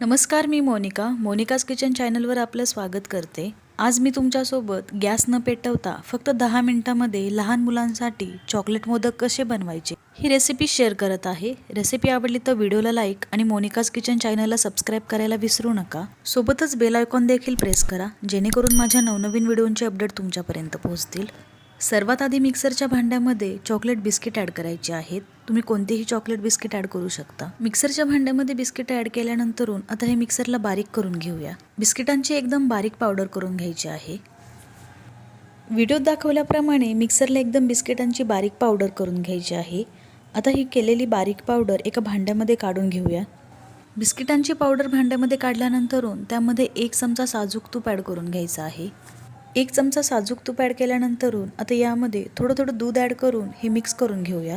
नमस्कार मी Monika. Monika's kitchen चॅनलवर आपलं स्वागत करते. आज मी तुमच्यासोबत गॅस न पेटवता फक्त दहा मिनटामध्ये लहान मुलांसाठी चॉकलेट मोदक कसे बनवायचे ही रेसिपी शेअर करत आहे. रेसिपी आवडली तर व्हिडिओला लाईक आणि मोनिकाज किचन चॅनलला सबस्क्राईब करायला विसरू नका. सोबतच बेल आयकॉन देखील प्रेस करा जेणेकरून माझ्या नवनवीन व्हिडिओंचे अपडेट तुमच्यापर्यंत पोहोचतील. सर्वात आधी मिक्सरच्या भांड्यामध्ये चॉकलेट बिस्किट ॲड करायचे आहेत. तुम्ही कोणतेही चॉकलेट बिस्किट ॲड करू शकता. मिक्सरच्या भांड्यामध्ये बिस्किट ॲड केल्यानंतरून आता हे मिक्सरला बारीक करून घेऊया. बिस्किटांची एकदम बारीक पावडर करून घ्यायची आहे. व्हिडिओत दाखवल्याप्रमाणे मिक्सरला एकदम बिस्किटांची बारीक पावडर करून घ्यायची आहे. आता ही केलेली बारीक पावडर एका भांड्यामध्ये काढून घेऊया. बिस्किटांची पावडर भांड्यामध्ये काढल्यानंतरून त्यामध्ये एक चमचा साजूक तूप ॲड करून घ्यायचं आहे. एक चमचा साजूक तूप ॲड केल्यानंतरून आता यामध्ये थोडं थोडं दूध ॲड करून हे मिक्स करून घेऊया.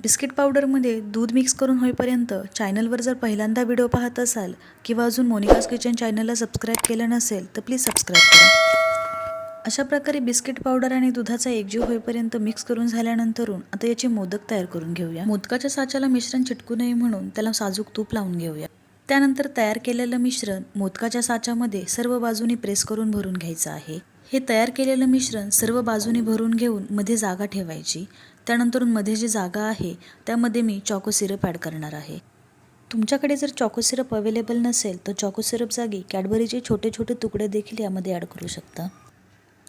बिस्किट पावडरमध्ये दूध मिक्स करून होईपर्यंत चॅनलवर जर पहिल्यांदा व्हिडिओ पाहत असाल किंवा अजून मोनिकाज किचन चॅनलला सबस्क्राईब केलं नसेल तर प्लीज सबस्क्राईब करा. अशा प्रकारे बिस्किट पावडर आणि दुधाचा एकजीव होईपर्यंत मिक्स करून झाल्यानंतरून आता याचे मोदक तयार करून घेऊया. मोदकाच्या साच्याला मिश्रण चिटकू नये म्हणून त्याला साजूक तूप लावून घेऊया. त्यानंतर तयार केलेलं मिश्रण मोदकाच्या साच्यामध्ये सर्व बाजूनी प्रेस करून भरून घ्यायचं आहे. हे तयार केलेलं मिश्रण सर्व बाजूने भरून घेऊन मध्ये जागा ठेवायची. त्यानंतरमध्ये जी जागा आहे त्यामध्ये मी चॉको सिरप ॲड करणार आहे. तुमच्याकडे जर चॉको सिरप अवेलेबल नसेल तर चॉको सिरप जागी कॅडबरीचे छोटे छोटे तुकडे देखील यामध्ये ॲड करू शकता.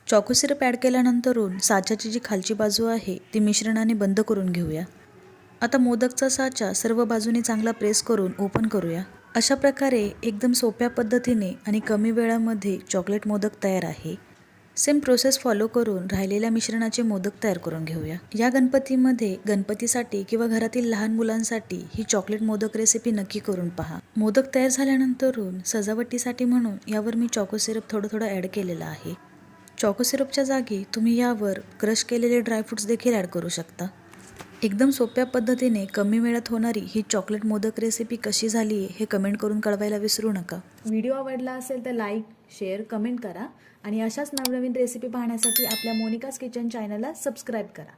चॉको सिरप ॲड केल्यानंतरून साच्याची जी खालची बाजू आहे ती मिश्रणाने बंद करून घेऊया. आता मोदकचा साचा सर्व बाजूने चांगला प्रेस करून ओपन करूया. अशा प्रकारे एकदम सोप्या पद्धतीने आणि कमी वेळामध्ये चॉकलेट मोदक तयार आहे. सेम प्रोसेस फॉलो करून राहिलेल्या मिश्रणाचे मोदक तयार करून घेऊया. या गणपतीमध्ये गणपतीसाठी किंवा घरातील लहान मुलांसाठी ही चॉकलेट मोदक रेसिपी नक्की करून पहा. मोदक तयार झाल्यानंतरून सजावटीसाठी म्हणून यावर मी चॉको सिरप थोडं थोडं ॲड केलेलं आहे. चॉको सिरपच्या जागी तुम्ही यावर क्रश केलेले ड्रायफ्रुट्स देखील ॲड करू शकता. एकदम सोप्या पद्धतीने कमी वेळात होणारी ही चॉकलेट मोदक रेसिपी कशी झाली आहे हे कमेंट करून कळवायला विसरू नका. व्हिडिओ आवडला असेल तर लाईक शेअर कमेंट करा आणि अशाच नवनवीन रेसिपी पाहण्यासाठी आपल्या मोनिकाज किचन चॅनलला सबस्क्राईब करा.